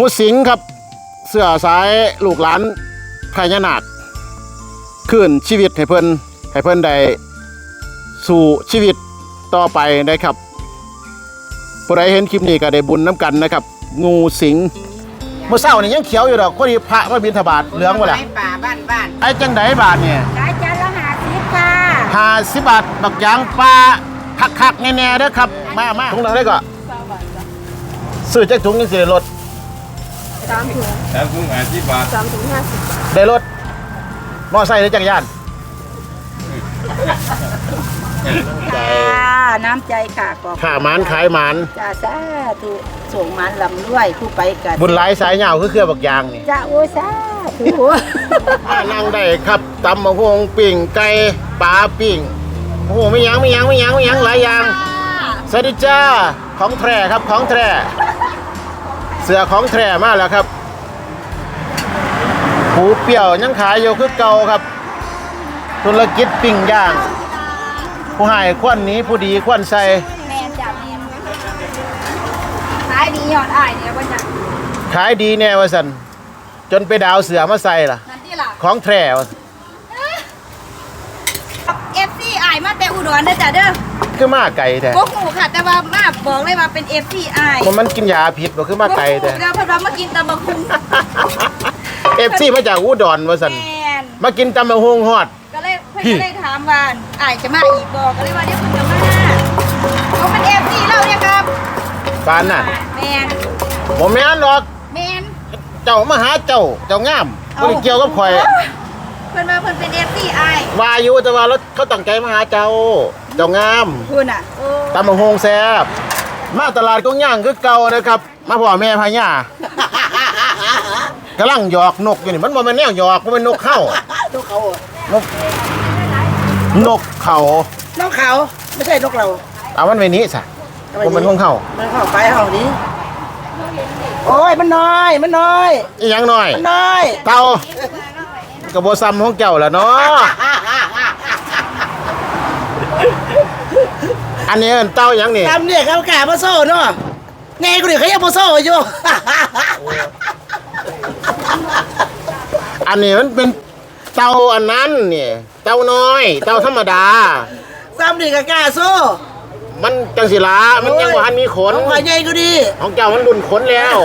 งูสิงครับ เสื้อสายลูกหลานพญานาคคืนชีวิตให้เพิ่นให้เพิ่นได้สู่ชีวิตต่อไปนะครับผู้ใดเห็นคลิปนี้ก็ได้บุญน้ำกันนะครับ งูสิงเมื่อเช้านี่ยังเขียวอยู่ดอกพอดีพระมาบิณฑบาตเหลืองวะล่ะไม้ป่าบ้านบ้านไอ้จังไดบาทเนี่ยขายจานละห้าสิบค่ะห้าสิบบาทบักยางปลาคักๆแน่ๆเด้อครับ มามาถุงนึงได้ก็ซื้อจักถุงยังสิได้ลด สามถุงแล้วกุ้งอาชีพบาทสามถุงห้าสิบได้รถมอไซค์หรือจักรยานค่ะน้ำใจค่ะกอบขาหมานขายหมานจ้าสาธุส่งมันลำด้วยคู่ไปกันบุญหลายสายเหยาวคือเครือบักยางนี่จ้าโอ้สาธุมานั่งได้ครับตำมะฮวงปิ่งไก่ปลาปิ่งโอ้โหไม่ยั้งไม่ยั้งไม่ยั้งไม่ยั้งหลายอย่างสวัสดีจ้าของแท้ครับของแท้เสือของแท้มาแล้วครับหูเปี่ยวยังขายอยู่คือเก่าครับ ธุรกิจปิ่งย่าง ผู้ใหายควันหนี้ผู้ดีควันใส่แมนจ้าแมนขายดียอดอ้ายเนี่ยวันน่ะขายดีแน่ว่าสันจนไปดาวเสือมาใส่ล่ะ นั่นที่ล่ะของแท้วะเอฟซีอ้ายมาแต่อุดรเด้อจ้าเด้อ คือมาไก่แท้พวกหมูค่ะ แต่ว่ามาบอกเลยว่าเป็นเอฟซีอ้ายมันมันกินยาพิษบ่คือมาไก่แท้เดี๋ยวเพิ่นว่ามากินตำบักหุ่งเอฟซีมาจากอุดรว่าสันแมนมากินตำมะฮวงฮอด ก็เลยเพื่อนก็เลยถามว่าอายจะมาอีกบอกก็เลยว่าเดี๋ยวเพิ่นจะมาเขาเป็นเอฟซีเราเนี่ยครับปานน่ะแมนผมไม่อันหรอกแมนเจ้ามาหาเจ้าเจ้างามบ่ได้เกี่ยวกับข่อย เพิ่นว่าเพิ่นเป็นเอฟซีอายว่าอยู่แต่ว่ารถเขาตั้งใจมาหาเจ้า เจ้างามคุณอะโอ้ตำมะฮวงแซ่บมาตลาดก็ย่างคือเก่านะครับ มาพ่อแม่พญากำลังหยอกนกอยู่นี่มันบ่แม่นแนวหยอกบ่แม่นนกเข้า นกเขานก นกเขานกเขาไม่ใช่นกเราเอามันไว้นี้ซะบ่แม่นของเขามันเข้าไปห้องนี้โอ้ยมันน้อย มันน้อยอีหยังน้อย มันน้อย เต่าก็บ่ซ้ำของเจ้าล่ะเนาะ อันนี้เอิ้นเต่าหยังนี่ตำเนี่ยเขากามาโซ่เนาะไงกูเดี๋ยวเขายังมาโซ่อยู่ อันนี้มันเป็นเต่าอันนั้นนี่เต่าน้อย เต่าธรรมดา ตำเนี่ยก็กล้าโซ่มันจังสิลามันยังบ่ทันมีขน ของข่อยใหญ่กูดี ของเจ้ามันดุนขนแล้ว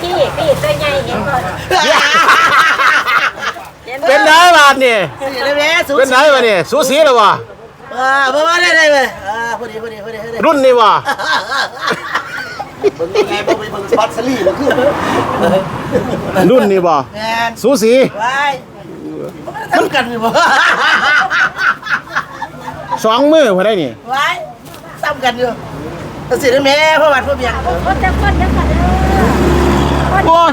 พี่พี่ตัวใหญ่เห็นก่อนเป็นไงบาดนี่เดี๋ยวแม่สูเป็นไงวะนี่สูสีแล้ววะเออมามาได้ได้เลยเออพอดีพอดีพอดีพอดีรุ่นนี่วะเบิ่งยังไงเบิ่งไปเบิ่งสปอตสลีแล้วคือรุ่นนี่บ่แมนสูสี ไว้มันทำกันอยู่บ่สองมือพอได้นี่ ไว้ซ้ำกันอยู่ตัดสินแม่พ่อวัดพ่อเบียงคนจะคนจะกันเด้อโอ้ย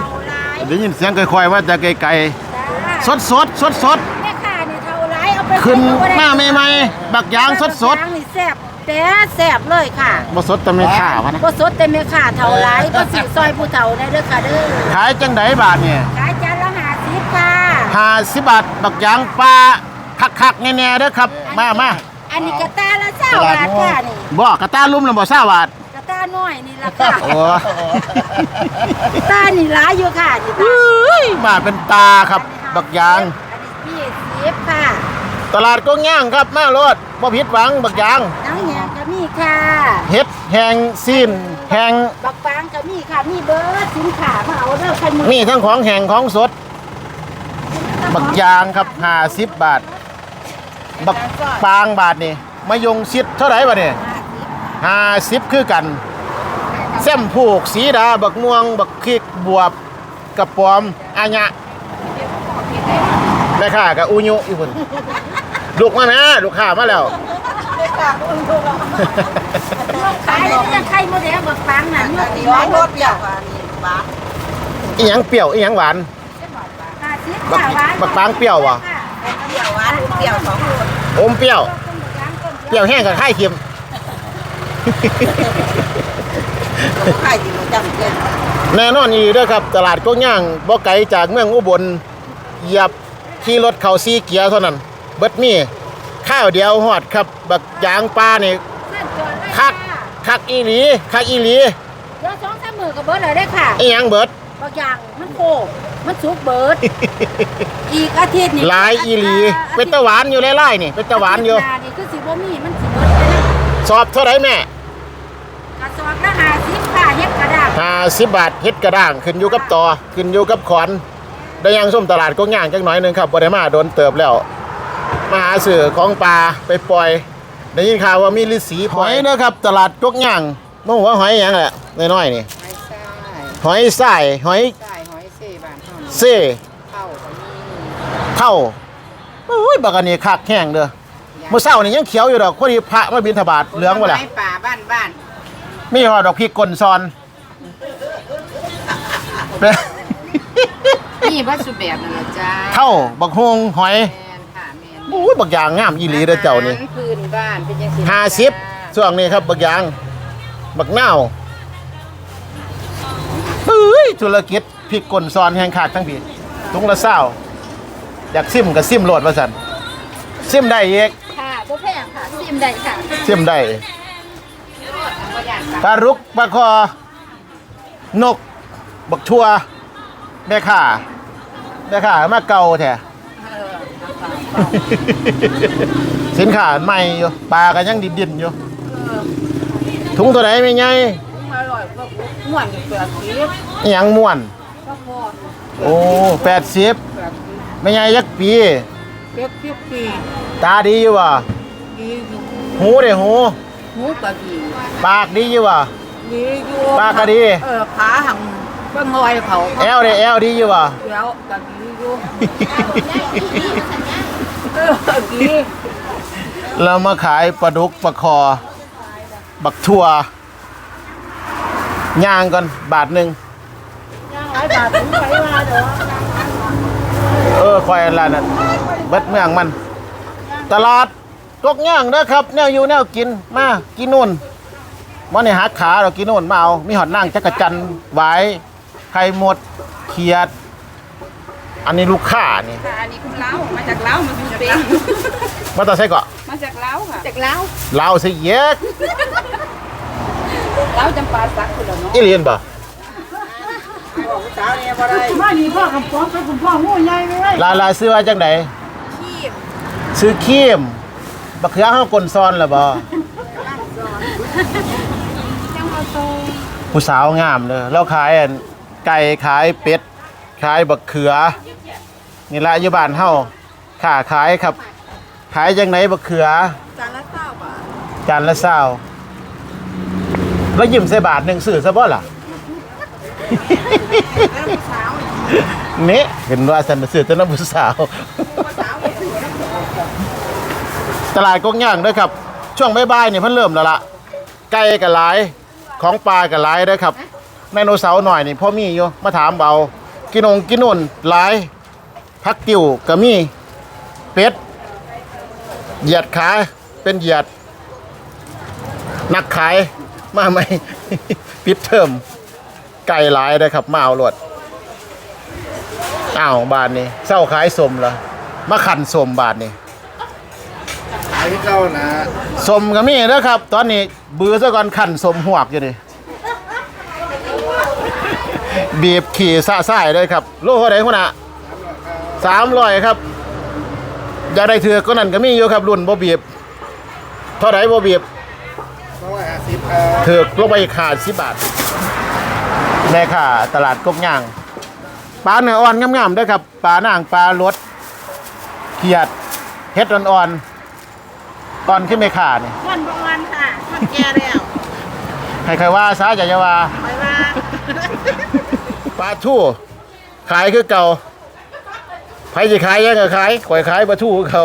ได้ยินเสียงค่อยๆมาจากไกลๆสดสดสดสดแม่ค้าเนี่ยเท่าไรเอาไปๆขึ้นมาใหม่ๆบักยางสดสดยางนี่แซ่บแต่แซ่บเลยค่ะบ่สดแต่ไม่ข่าวะนะบ่สดแต่แม่ค้าเท่าไรก็สิซอยผู้เฒ่าได้เด้อค่ะเด้อขายจังไดบาทเนี่ยขายจานละห้าสิบค่ะ ห้าสิบบาทบักยางปลาคักๆแน่ๆเด้อครับ มามาอันนี้กระตาละเจ้าบาทค่ะนี่บ่กระตาลุ่มแล้วบ่ซ่าบาทกระตาน้อยนี่ล่ะค่ะโอ้ตานี่หลายอยู่ค่ะนี่ตามาเป็นตาครับ บักยางอันนี้พี่สิบค่ะ ตลาดก็ย่างครับมาโลดบ่ผิดหวังบักยางน้ำแหงก็มีค่ะ เฮ็ดแหงซีนแหงบักฟางก็มีค่ะ มีเบิร์ดสินค้ามาเอาเด้อคันมือมีทั้งของแหงของสด บักยางครับ50บาท บักปางบาทนี่มายงชิดเท่าไหร่บาทนี่50คือกันแซมผูกสีดา บักม่วง บักคิกบวบกระปอมอาญะแม่ค้ากับอุยุอีพุ่น ลูกมาแม่ลูกค้ามาแล้ว ขายเลยยังไข่โมเดลบักฟางน่ะยกตีย้อไม้นรถเปียกอะนี่บ้าอีหยังเปรี้ยวอีหยังหวานห้าสิบบักค่ะหวานบักฟางเปรี้ยววะเปียกหวานเปียกสองรถอมเปรี้ยว เปรี้ยวแห้งกับไข่เค็มใครอยู่จำเกินแน่นอนอีเด้อครับตลาดก็ย่างบ่ไกลจากเมืองอุบลเหยียบขี่รถเข้าซีเกียร์เท่านั้น เบิดมีข้าวเดียวฮอดครับบักยางปลานี่คักคักอีหลีคักอีหลีเดี๋ยวสองสามมือก็เบิดเลยได้อค่ะอีหยังเบิด บางอย่างมันโคกมันสุกเบิดอีกอาทิตย์นี่หลายอีหลีเป็นตะหวานอยู่ไล่ๆนี่เป็นตะหวานอยู่ ทิตหนี่คือสิบ่มีมันสิเบิดไปแล้วสอบเท่าไหรแม่กระสอบละ50ค่ะเฮ็ดกระดาษห้าสิบบาทเฮ็ดกระด้าง ขึ้นอยู่กับตอขึ้นอยู่กับขอนได้ยังส้มตลาดก็ย่างจักหน่อยหนึงครับบ่ได้มาโดนเติบแล้ว มาหาซื้อของปลาไปปล่อยได้ยินข่าวว่ามีฤาษีหอยนะครับตลาดกกย่างบ่ฮู้ว่าหอยหยังแหละน้อยๆนี่หอยทรายหอยทรายหอยทรายหอยเซ่บานเท่านี้เซ่เข้าก็มีเท่าโอ้ยบักอันนี้คักแห้งเด้อเมื่อเช้านี่ยังเขียวอยู่ดอกพอดีพระมาบิณฑบาตเหลืองบ่ล่ะไม้ป่าบ้านบ้านมีหอดอกพริกกลซอน นี่วัตถุแบบนั่นแหละจ้าเท่าบักฮวงหอย แมนค่ะแมน โอ้ยบักอย่างงามอีหลีเด้อเจ้านี่อหรพื้นบ้านเป็นยังไงห้าสิบช่วงนี้ครับบักอย่าง บักเน่าวเฮ้ยธุรกิจพริกกลซอนแห่งขาดทั้งปีถุงละเศร้าอยากซิมก็ซิมโหลดว่าซั่นซิมได้อีกค่ะบ่แพงค่ะซิมได้ค่ะซิมได้บ่ย่านปลาปลารุกปลาคอ นก บักชัวแม่ข่าแม่ข่ามาเก่าแท้เออ สินค้าใหม่อยู่ปลากันยังดินๆอยู่ถุงตัวไหนไม่ไงอร่อยก็ม่วนอยู่เปลือกสีอิหยังม่วน ก็พอโอ้แปดสิบเปลือกสีไม่ไงยักปี เก็บเก็บปีตาดีอยู่วะดีอยู่หูเด้หูหูก็ดีปากดีอยู่วะ ดีอยู่ปลาก็ดี เออขาหังเบิ่งงอยเขาแอลเด้แอลดีอยู่วะ แล้วก็ดีอยู่ เรามาขายปลาดุกปลาคอ บักทัวย่างก่อนบาทหนึ่งหลายบาทถึงไปมาเด้อเออคอยอะไรนั่นเบิดเมืองมัน ตลาดกกย่างนะครับ แนวอยู่แนวกินมากินนู่นมันในหักขาเรากินนู่นมาเอามีหอดนั่งจักรจันไว้ไข่หมดเขียด อันนี้ลูกค้านี่ค่ะอันนี้คุณเล้ามาจากเล้ามาเป็นเป็นมาต่อใส่เกาะมาจากเล้าค่ะจากเล้าลาวสิเย็กเล้าจำปาสักคุณเหรอเนาะอีเลียนบ่สาวเนี่ยบ่ได้มานี่พ่อกับพ่อกับพ่องูใหญ่เลยลาลาซื้อว่าจังไดขี้ซื้อครีมบักเขือเฮากลซอนล่ะบ่จังหวัดโตผู้สาวงามเลยเราขายอันไก่ขายเป็ด ขายบักเขือ นี่ละอยู่บ้านเฮาค้าขายครับ ขายจังไหนบักเขือ จานละเก้าบาทจานละเศร้าแล้วยิ้มใส่บาทหนึ่งสื่อซะบ่ล่ะ แล้วผู้สาวนี่เห็นว่าสันสื่อแต่น้ำผู้สาว ผู้สาวเนี่ยตลาดกงย่างเด้วยครับ ช่วงบ่ายๆเนี่ยเพิ่นเริ่มแล้วล่ะไก่กับหลายของปลากับหลายเด้วยครับไดโนเสาร์หน่อยนี่พ่อมีอยู่มาถามเบากินองกินนุ่นหลาย พักติวก็มีเป็ดเหยียดขาเป็นเหยียด นักขายมาไหมปิดเทอมไก่หลายเลยครับ มาเอารวดอ้าวบานนี้เศร้าขายสมเหรอมาขันสมบาทนี่ขายเก่านะสมก็มีนะครับ ตอนนี้บือซะก่อนขันสมหวกอยู่นี่บีบขี่สะสายเลยครับ โลเท่าไหร่คุณอะ สามร้อยครับ อยากได้เถือกก็นั่นก็มีอยู่ครับรุ่นบ่บีบเท่าไหร่บ่บีบสองร้อยห้าสิบครับเถือกลงไปขาดสิบบาทแม่ค่ะ ตลาดกบย่างปลาเนื้ออ่อนงามๆเด้วยครับปลานางปลารสเขียดเฮ็ดอ่อนๆอ่อนขึ้นไม่ขาดนี่คนประมาณค่ะคนแก่แล้วใครๆว่าซาจะจะว่าไปว่าปลาทู่ขายคือเก่า ใครจะขายยังก็ขายข่อยขายปลาทู่คือเก่า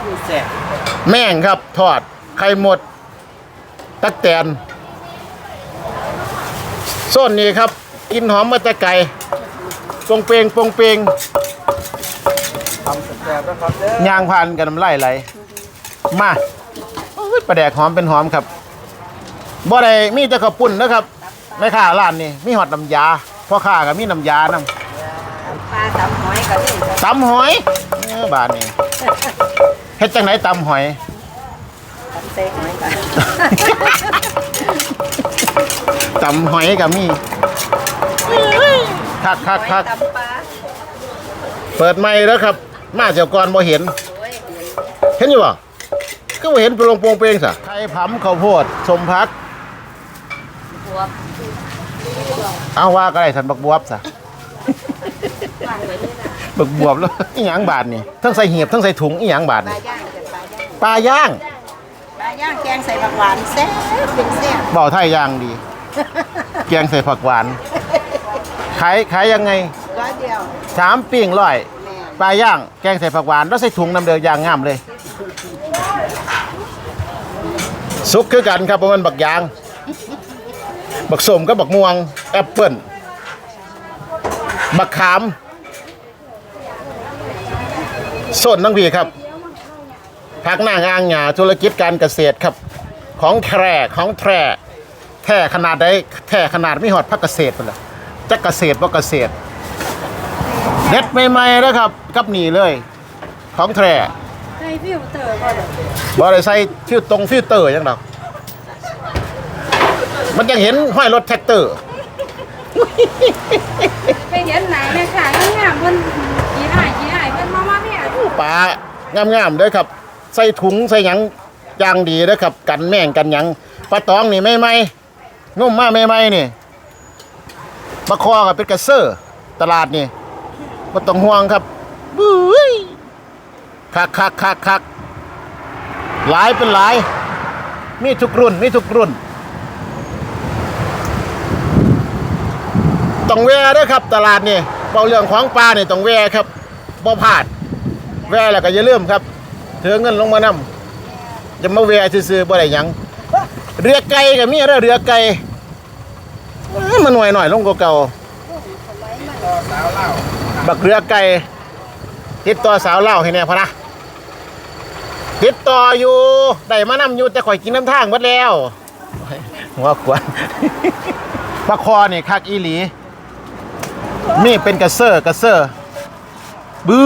ผู้แซ่บแม่งครับทอด ไข่หมด ตักแตนส้นนี้ครับ กินหอมมาแตะไก่ปงเปงปงเปงทำแซ่บนะครับเด้อยางพันกันน้ำไหลไหลมาโอ้ยปลาแดกหอมเป็นหอมครับบ่ได้มีแต่ข้าวปุ้นนะครับแม่ค้าร้านนี่มีหอดน้ำยาพ่อค้าก็มีน้ำยานำปลา ตำหอยก็นี่ตำหอยเออบาทนี่เฮ็ดจังไหนตำหอย ตำเต้หอยกันตำหอยกับมีคักคักคักตำปลาเปิดไม้แล้วครับ มาเจ้าก่อนบ่เห็น โอ้ยเห็นอยู่บ่ก็บ่เห็นปลงโปรงเปงซะไข่ผำข้าวโพดสมพัก บวบเอาว่าก็ได้สันบักบวบซะวางไว้นี่นะ บักบวบแล้วอีหยังบาทนี่ทั้งใส่เหียบทั้งใส่ถุงอีหยังบาทปลานี่ย่างเกิดปลาย่างปลาย่างปลาย่างแกงใส่ผักหวานแซ่บเป็นแซ่บเบาไทยย่างดี แกงใส่ผักหวานขายขายยังไงร้อยเดียวสามปิ้งร้อยแม่ปลาย่างแกงใส่ผักหวานแล้วใส่ถุงน้ำเดือย่างงามเลยซุกคือกันครับเพราะมันบักยาง บักสมกับบักม่วงแอปเปิ้ลบักขาม ส้นนังพีครับพักหน้างางหยาธุรกิจการเกษตรครับ ของแทร่ของแทร่แท่ขนาดใดแท่ขนาดไม่หอดพักเกษตรไปเลยจะเกษตรว่าเกษตรเด็ดใหม่ๆนะครับ กับนี่เลย ของแทร่ใส่ฟิลเตอร์ก่อนบ่ได้ใส่ฟิวตรงฟิวเตอร์ยังดอกมันยังเห็นห้อยรถแท็กเตอร์ ไปเห็นไหนเนี่ยค่ะงามๆเพิ่น ปลางามๆเด้อครับ ใส่ถุงใส่หยังยางดีเด้อครับ กันแม่งกันหยังปลาตองนี่ไม่ไม่งุ่มมากไม่ไม่นี่ปลาคอกับเป็นกระเซอร์ตลาดนี่บ่ต้องห่วงครับบุ้ยคักคักคักคักหลายเป็นหลาย มีทุกรุ่นมีทุกรุ่น ต้องแวะเด้อครับ ตลาดนี่เบาเรื่องของปลาเนี่ยต้องแวะครับบ่พลาด แวะแล้วก็อย่าลืมครับเถือเงินลงมานำจะมาแวะซื่อๆบ่ได้หยังเรือไก่ก็มีเด้อเรือไก่มันหน่อยหน่อยลงกว่าเก่าบักเรือไก่ติดต่อสาวเล่าให้แน่พะนะติดต่ออยู่ได้มานำอยู่แต่ข่อยกินน้ำทางหมดแล้วหัวขวานปลาคอนี่คักอีหลีนี่เป็นกระเซอร์กระเซอร์บื้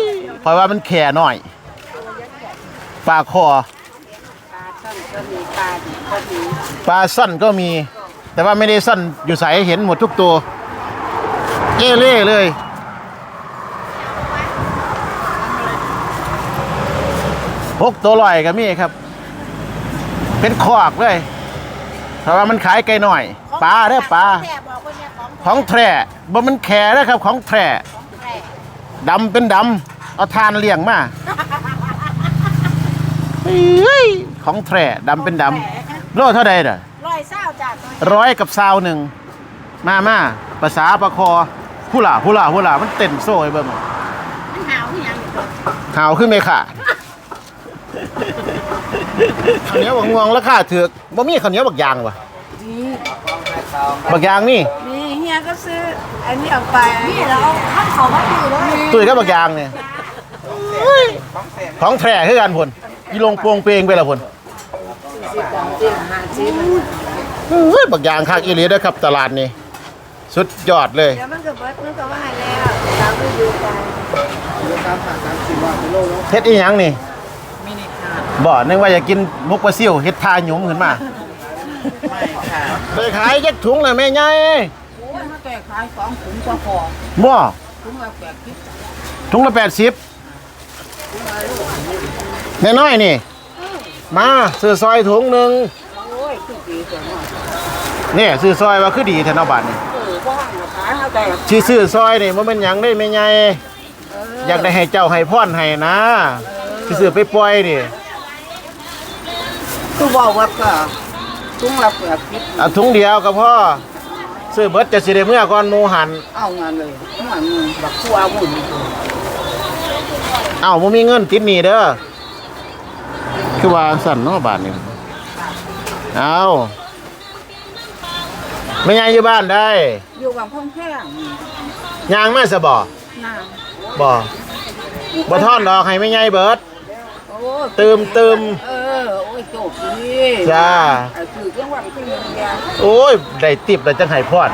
อ เพราะว่ามันแข่หน่อยปลาคอปลาช่อนก็มีปลาดิบก็มีปลาสั้นก็มี แต่ว่าไม่ได้สั้นอยู่ใสเห็นหมดทุกตัวเอเล่เลย พกตัวลอยก็มีครับ เป็นคอกเลย เพราะว่ามันขายไกลหน่อย ปลาเด้อปลาแค่บอกว่าเนี่ยของของแทร่บ่มันแข่นะครับ ของแทร่แท้ดำเป็นดำ เอาทานเลี้ยงมาเฮ้ยของแทร่ดำเป็นดำโลเท่าใดเด้อร้อยเศร้าจ้ะตัวร้อยกับซาวหนึ่งมามาภาษาประคอผู้หล่าผู้หล่าผู้หล่ามันเต้นโซ่ไอ้เบิ่งมันหาวที่ยังอยู่หาวขึ้นไหมค่ะข้าวเหนียวบักงวงราคาถือกบ่มีข้าวเหนียวบักยางวะบักยางนี่มีเฮียก็ซื้ออันนี้ออกไปนี่เราเอาข้าวเขามาดูเลยตุ้ยกับบักยางเนี่ย ของแท้คือกันพุ่นอีลงโปวงเปงไปละพุ่นเฮ้ยบักยางคักอีหลีเด้อครับตลาดนี่สุดยอดเลย เดี๋ยวมันก็เบิดมันก็ว่าให้แล้วตามฤดูกาลเฮ็ดอีหยังนี่บ่นึกว่าอยากกินมุกปลาซิ่วเฮ็ดทาหยุมขึ้นมาไปขายจักถุงเลยแม่ใหญ่โอ้ยเขาแต่ขายสองถุงก็พอบ่ถุงละแปดสิบถุงละ 80น้อยๆนี่ มาซื้อซอยถุงหนึงโอ้ยคือดีแต่ว่านี่ซื้อซอยว่าคือดีแท้เนาะบัดนี่เออว่างก็ขายเขาแต่สิซื้อซอยนี่บ่แม่นหยังได้แม่ใหญ่อยากได้ให้เจ้าให้พรให้นะสิซื้อไปปล่อยนี่คือว่าว่าก็ถุงละแปดสิบเอาถุงเดียวก็พอซื้อเบิดจะสิได้เมื่อก่อนหมู่หันเอางานเลยมันบักคัวมุ่น เอ้าบ่มีเงินติดหนี้เด้อคือว่าสั่นเนาะบาทนี่เอาไม่ยายอยู่บ้านได้อยู่กับพ่อแค่ยางมาซะบ่น้บ่บ่ทอนดอกให้ไม่ยายเบิดำโอ้ยตืมตืมเออโอ้ยโจกดีจ้าไอ้คือจังหวัดที่มียาโอ้ยได้ติบได้จังให้พร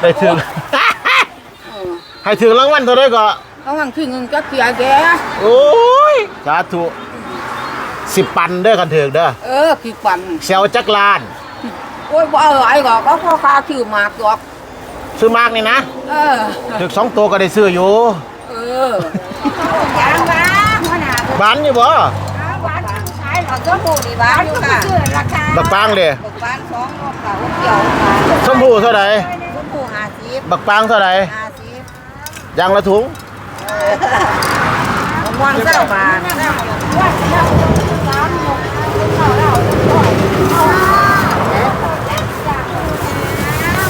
ได้ถึงเออให้ถึงรางวัลเท่าไดก็ เขาหังคือเงินก็เสียแกโอ้ยสาธุสิบปันเด้อกันถึงเด้อเออคือปั่นเซลจักรลาน โอ้ยบ่เออไอ้ก็ก็พ่อค้าชื่อมากดอกซื้อมากนี่นะเออ ถึกสองตัวก็ได้ซื้ออยู่เออยางว่าหัวหน้าหวานอยู่บ่หวานขายหลอดส้มผูนี่หวานอยู่ค่ะราคาบักปางเด้บักบานสองรอบค่ะเกี่ยวค่ะชมพูเท่าไหร่ส้มผูห้าสิบบักปางเท่าไหร่ห้าสิบยางละถุง ม่วงเจ้าบาท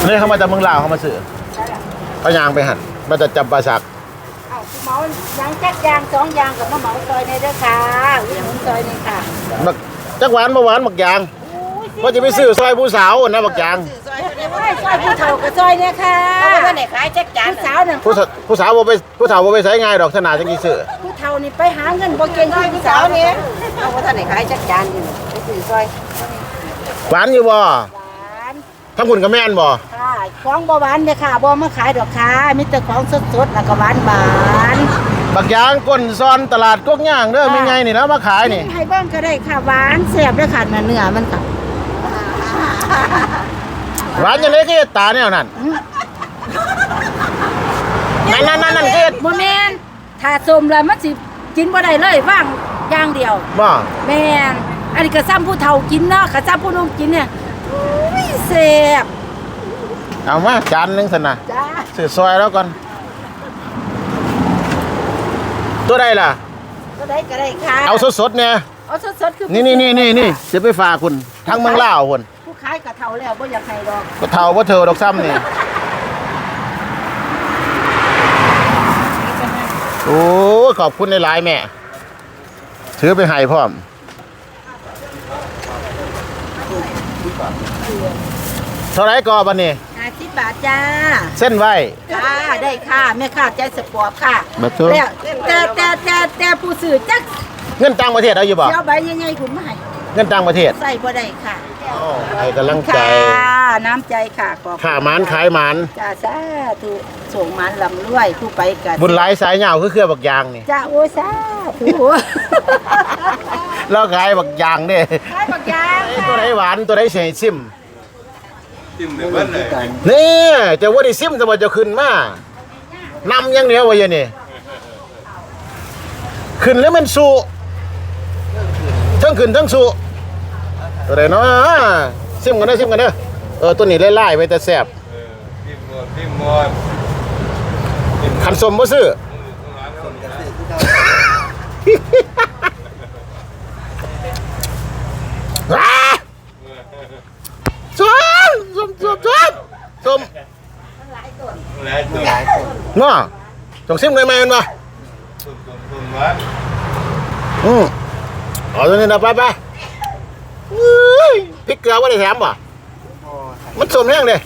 นี่เขามาจากเมืองลาวเขามาซื้อเขายางไปหันมาจะจำปาสักเอาเหมายางจักยางสองยางกับมะเหมาซอยในเด้อค่ะอุดหนุนซอยนี่ค่ะบักจักหวานบ่หวานบักยางว่าจะไปซื้อซอยผู้สาวนะบักยาง ซอยซอยผู้เฒ่ากับซอยเนี่ยค่ะเอาไปไหนขายจักจานผู้สาวนั่นผู้สาวผู้สาวบ่ไปผู้สาวบ่ไปใช้ง่ายดอกขนาดจังกี่ซื้อผู้เฒ่านี่ไปหาเงินบ่เก่งคือผู้สาวนี่เอาไปท่านไหนขายจักจานอยู่ไปซื้อซอยหวานอยู่บ่หวานทั้งคุณกับแม่นบ่ค่ะของบ่หวานเนี่ยค่ะบ่มาขายดอกค่ะมีแต่ของสดๆแล้วก็หวานหวานบักยางก้นซอนตลาดกกย่างเด้อมีไงนี่แล้วมาขายนี่ให้เบิ่งก็ได้ค่ะหวานแซ่บเด้อค่ะเนื้อมันค่ะ หวานจังได๋คือตาแนวนั้นนั่นนั่นนั่นนั่นคือบ่แม่นถ้าสมแล้วมันสิกินบ่ได้เลยว่างอย่างเดียว บ่แม่นอันนี้ก็ซ้ำผู้เฒ่ากินเนาะก็ซ้ำผู้หนุ่มกินเนี่ยอุ้ยแซ่บเอามาจานหนึงซั่นน่ะจ้าซื้อซอยแล้วก่อนตัวใดล่ะ ก็ได้ก็ได้ค่ะเอาสดๆเนี่ยเอาสดๆคือนี่นี่นี่นี่นี่จะไปฝากคุณทั้งเมืองลาวคุณผู้ ขายก็เฒ่าแล้วบ่อยากให้ดอกก็เท่าว่าเธอดอกซ้ำนี่โอ้ยขอบคุณในหลายๆแม่ถือไปให้พร้อมเท่าไหรก่อบันนี้50บาทจ้าเส้นไว้ค่ะได้ค่ะแม่ค้าใจสปอร์ตค่ะมาเถอะ แล้วแต่แต่แต่แต่ผู้ซื้อจักเงินต่างประเทศเอาอยู่บ่เดี๋ยวใบใหญ่ๆคุณมาให้ เงินต่างประเทศใส่บ่ได้ค่ะให้กำลังใจค่ะน้ำใจค่ะขอบคุณข่าหมานขายหมานจ้าสาธุส่งมันลำรวยผู้ไปกันบุญหลายสายเหยาวคือเครือบักยางนี่จ้าโอ้สาธุแล้วขายบักยางเนี่ยขายบักยางตัวไหนหวานตัวไหนเสียซิมจิ้มเดี๋ยวเบิ้ลเลยนี่จะว่าได้ซิมแต่ว่าจะขึ้นมานำอยังเดียววะเยนี่ขึ้นแล้วมันสู้ทั้งขึ้นทั้งสู้ ตัวไหนเนาะซิมกันเด้อซิมกันเด้อเออตัวนี้ไล่ๆไปแต่แสบจิ้มหมดจิ้มหมดขันสมบ่ซื้อว้าสมสมสมสมสมหลายตัวเนาะจงซิมเลยไหมมันมาตุ่มตุ่มตุ่มวัดอืมเอาตัวนี้นะไปไป อุ้ยพริกเกลือว่าได้แถมป่ะมันสมแห้งเลย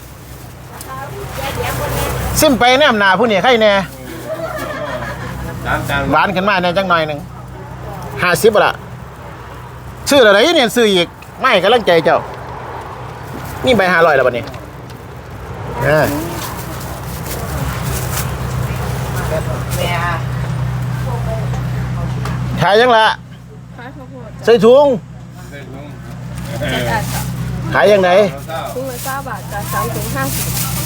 ซิมไปแนมหนาผู้นี่ใครแน่จานจานหวานขึ้นมาแน่จังหน่อยหนึ่งห้าสิบละซื้ออะไรเนี่ยซื้ออีกไม่กำลังใจเจ้า นี่ใบห้าร้อยแล้วบัดนี้เออขายยังละใส่ถุงใส่ถุง ขายยังไงเต้าถุงละเก้าบาทจ้ะสามถุงห้าสิบ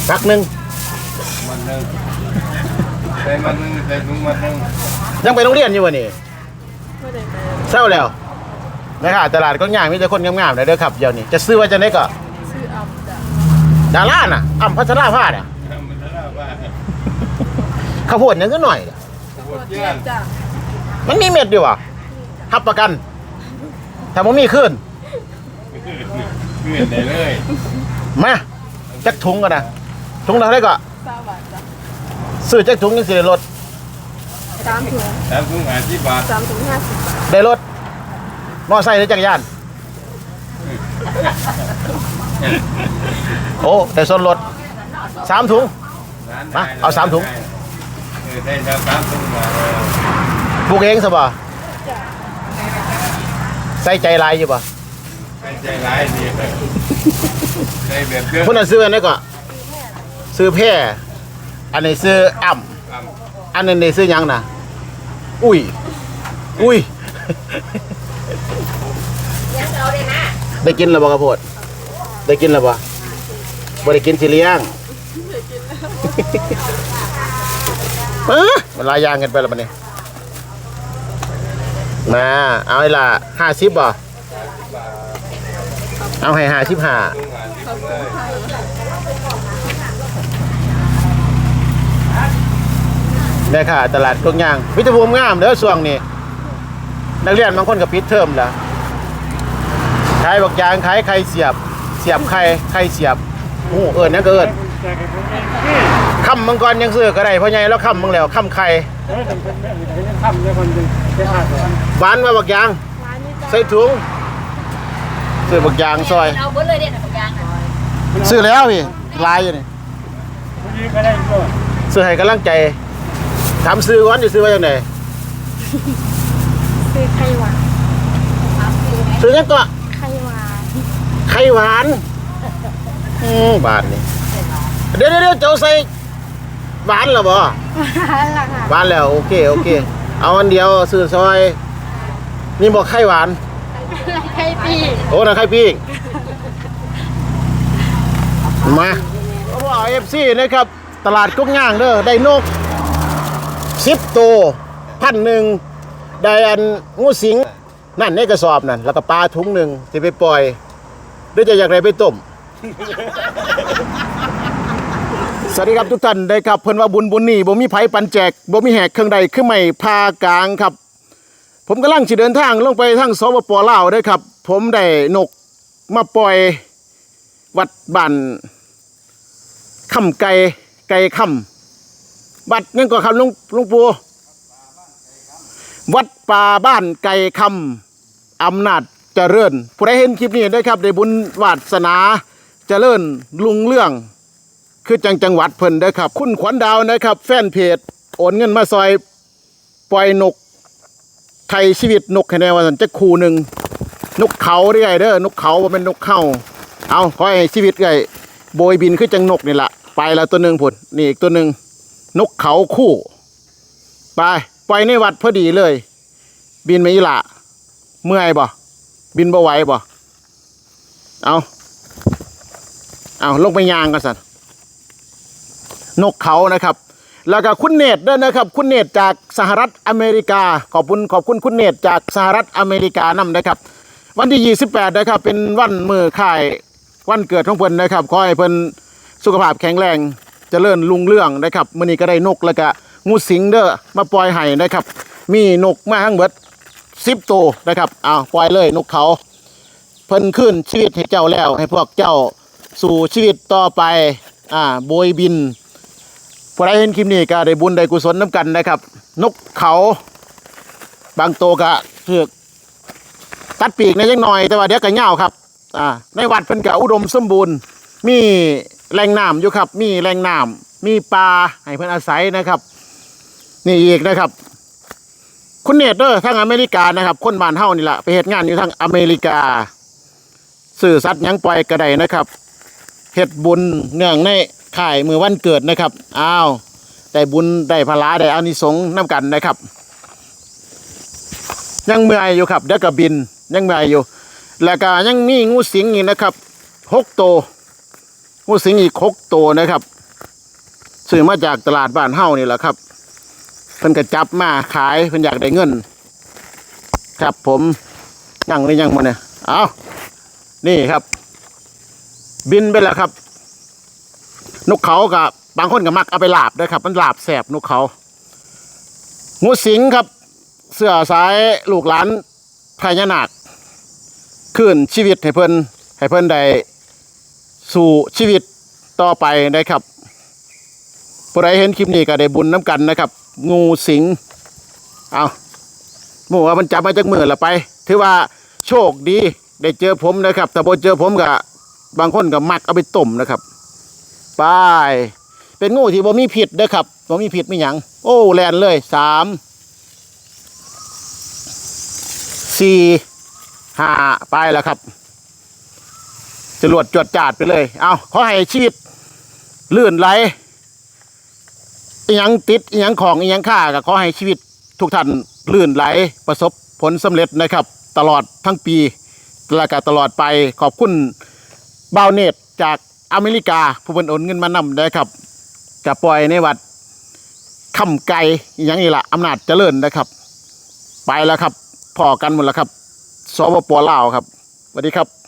พักหนึ่งมันหนึ่งใส่มันหนึ่งใส่ถุงมันหนึ่งยังไปโรงเรียนอยู่วะนี่ไม่ได้ไปเศร้าแล้วนะครับตลาดก็ง่ายมีแต่คนงามๆเลยเด้อครับเดี๋ยวนี้จะซื้อไว่าจะไหนก็ซื้ออัพจ้ะดาราน่ะอ่ำพัชราภาน่ะมันจะเล่าว่าข้าวโพดยังก็หน่อย ปวดเทีเยี่ยยนนจ้ะมันมีเม็ดดีวะรับประกัน ถ้ามันมีขึ้น เพื่อนได้เลยมาจักถุงกันนะถุงเท่าไหรก็เก้าบาทจ้ะซื้อจักถุงยังสิได้ลดสามถุงสามถุงห้าสิบบาทสามถุงห้าสิบบาทได้ลดมอไซค์หรือจักรยาน โอ้ได้ส่วนลดสามถุง มาเอาสามถุง เออได้แล้วสามถุงมาเลยปลูกเองสบ่ใส่ใจหลายอยู่ป่ะ ไม่ใจร้ายดีใส่แบบเพื่อนคนนั้นซื้ออันนี้ก็ซื้อแพร่อันนี้ซื้ออ่ำอันนี้นี่ซื้อหยังนะอุ้ย อุ้ยได้กินแล้วบ่กระโพดได้กินแล้วบ่บ่ได้กินสิเลี้ยงเออมันหลายอย่างกันไปแล้วบัดนี้มาเอาไอ้ละ50บ่ เอาให้55แม่ค่ะ ตลาดกงยางพิจภูมิงามเด้อช่วงนี้ นักเรียนบางคนก็ปิดเทอมล้วขายบักยางขายไข่เสียบ เสียบไข่ไข่เสียบโอ้เอิญนะเอิญคำมังกรยังซื้อก็ได้เพราะไงแล้วคำมังแล้วคำไข่หวานมาบักยางใส่ถุง ซื้อบักยางซอย เอาเบิดเลยเด็ดของยางน่ะซื้อแล้วพี่ลายอยู่นี่ซื้อให้กำลังใจถามซื้อก่อนจะซื้อไว้ยังไงซื้อไข่หวานซื้อยังก็ไข่หวานไข่หวานอืมบาทนี่เดี๋ยวเดี๋ยวเดี๋ยวเจ้าใส่หวานเหรอบ่ล่ะค่ะหวานแล้วโอเคโอเค เอาอันเดียวซื้อซอยนี่บอกไข่หวานไข่ ปีกโอ้นะไข่ปิ้งมาว่าเอฟซีนะครับ ตลาดกุ้งย่างเด้อได้นกสิบตัวพันหนึ่งได้อันงูสิง นั่นในกระสอบนั่นแล้วก็ปลาถุงหนึ่งที่ไปปล่อยหรือจะอยากไรไปต้มสวัสดีครับทุกท่านได้ครับ เพิ่นว่าบุญบุญนี่บ่มีไผปันแจกบ่มีแหกเครื่องใดคือไม่พากลางครับ ผมกำลังสิเดินทางลงไปทางสปปลาวเด้ครับ ผมได้นกมาปล่อยวัดบ้านคำไก่ไก่คำวัดนั่นก็คำลุงลุงปูวัดป่าบ้านไก่คำอำนาจเจริญผู้ใดเห็นคลิปนี้ได้ครับได้บุญวาสนาเจริญลุงเรื่อง คือจังจังหวัดเพิ่นเด้ครับ คุณขวัญดาวนะครับ แฟนเพจโอนเงินมาซอยปล่อยนก ไทยชีวิตนกให้แน่ว่าสันจะคู่หนึ่งนกเขาได้ไงเด้อนกเขาว่าเป็นนกเข้า เอาขอให้ชีวิตไงโบยบินขึ้นจังนกนี่แหละไปแล้วตัวหนึ่งผุดนี่อีกตัวหนึ่งนกเขาคู่ ไปไปในวัดพอดีเลย บินไม่ละเมื่อยบ่บินบ่ไหวบ่เอาเอาลงไปยางกันสันนกเขานะครับ แล้วก็คุณเนตด้วยนะครับคุณเนตจากสหรัฐอเมริกา ขอบคุณขอบคุณคุณเนตจากสหรัฐอเมริกานำนะครับ วันที่ 28นะครับเป็นวันมือข่ายวันเกิดของเพิ่นนะครับขอให้เพิ่นสุขภาพแข็งแรงเจริญรุ่งเรื่องนะครับมื้อนี้ก็ได้นกแล้วก็งูสิงเด้อมาปล่อยให้นะครับ มีนกมาทั้งเบิด10ตัวนะครับอ้าวปล่อยเลยนกเขา เพิ่นขึ้นชีวิตให้เจ้าแล้ว ให้พวกเจ้าสู่ชีวิตต่อไปอ่าโบยบิน พอได้เห็นคลิปนี้ก็ได้บุญได้กุศลน้ำกันนะครับ นกเขาบางตัวก็เถือกตัดปีกในยังหน่อยแต่ว่าเดี๋ยวก็เหงาครับอ่าในวัดเป็นกะอุดมสมบูรณ์ มีแหล่งน้ำอยู่ครับ มีแหล่งน้ำมีปลาให้เพื่อนอาศัยนะครับ นี่อีกนะครับ คุณเนตเดอร์ทางอเมริกานะครับคนบ้านเฮานี่แหละไปเหตุงานอยู่ทางอเมริกา สื่อสัตว์หยังปล่อยกระไดนะครับเฮ็ดบุญเนื่องใน ข่ายมือวันเกิดนะครับ อ้าว ได้บุญได้พลาได้อานิสงส์น้ำกันนะครับ ยังเมื่อยอยู่ครับเดี๋ยวก็บินยังเมื่อยอยู่ แล้วก็ยังมีงูสิงอีกนะครับหกตัวงูสิงอีกหกตัวนะครับซื้อมาจากตลาดบ้านเฮานี่แหละครับเพิ่นก็จับมาขายเพิ่นอยากได้เงิน ครับผมยังหรือยังมาเนี่ยเอานี่ครับ บินไปแล้วครับ นกเขากับบางคนก็มักเอาไปลาบด้วยครับ มันลาบแสบนกเขางูสิงครับ เสื้อสายลูกหลานพญานาคคืนชีวิตให้เพิ่นให้เพิ่นได้สู่ชีวิตต่อไปนะครับผู้ใดเห็นคลิปนี้ก็ได้บุญน้ำกันนะครับ งูสิงเอาหมูว่ามันจับมาจากมือละไป ถือว่าโชคดีได้เจอผมนะครับ แต่พอเจอผมก็บางคนก็มักเอาไปต้มนะครับ ไป เป็นงูที่บ่มีผิดเด้อครับบ่มีผิดไม่หยัง โอ้แลนเลยสามสี่ห้าไปแล้วครับจรวดจวดจาดไปเลย เอาขอให้ชีวิตลื่นไหลอีหยังติดอีหยังของอีหยังค่าก็ขอให้ชีวิตทุกท่านลื่นไหลประสบผลสำเร็จนะครับ ตลอดทั้งปีและก็ตลอดไปขอบคุณบาวเนตจาก อเมริกา ผู้เพิ่นโอนเงินมานำได้ครับจะปล่อยในวัดคำไก่อย่างนี้ละอำนาจเจริญนะครับ ไปแล้วครับพอกันหมดแล้วครับสปปลาวครับสวัสดีครับ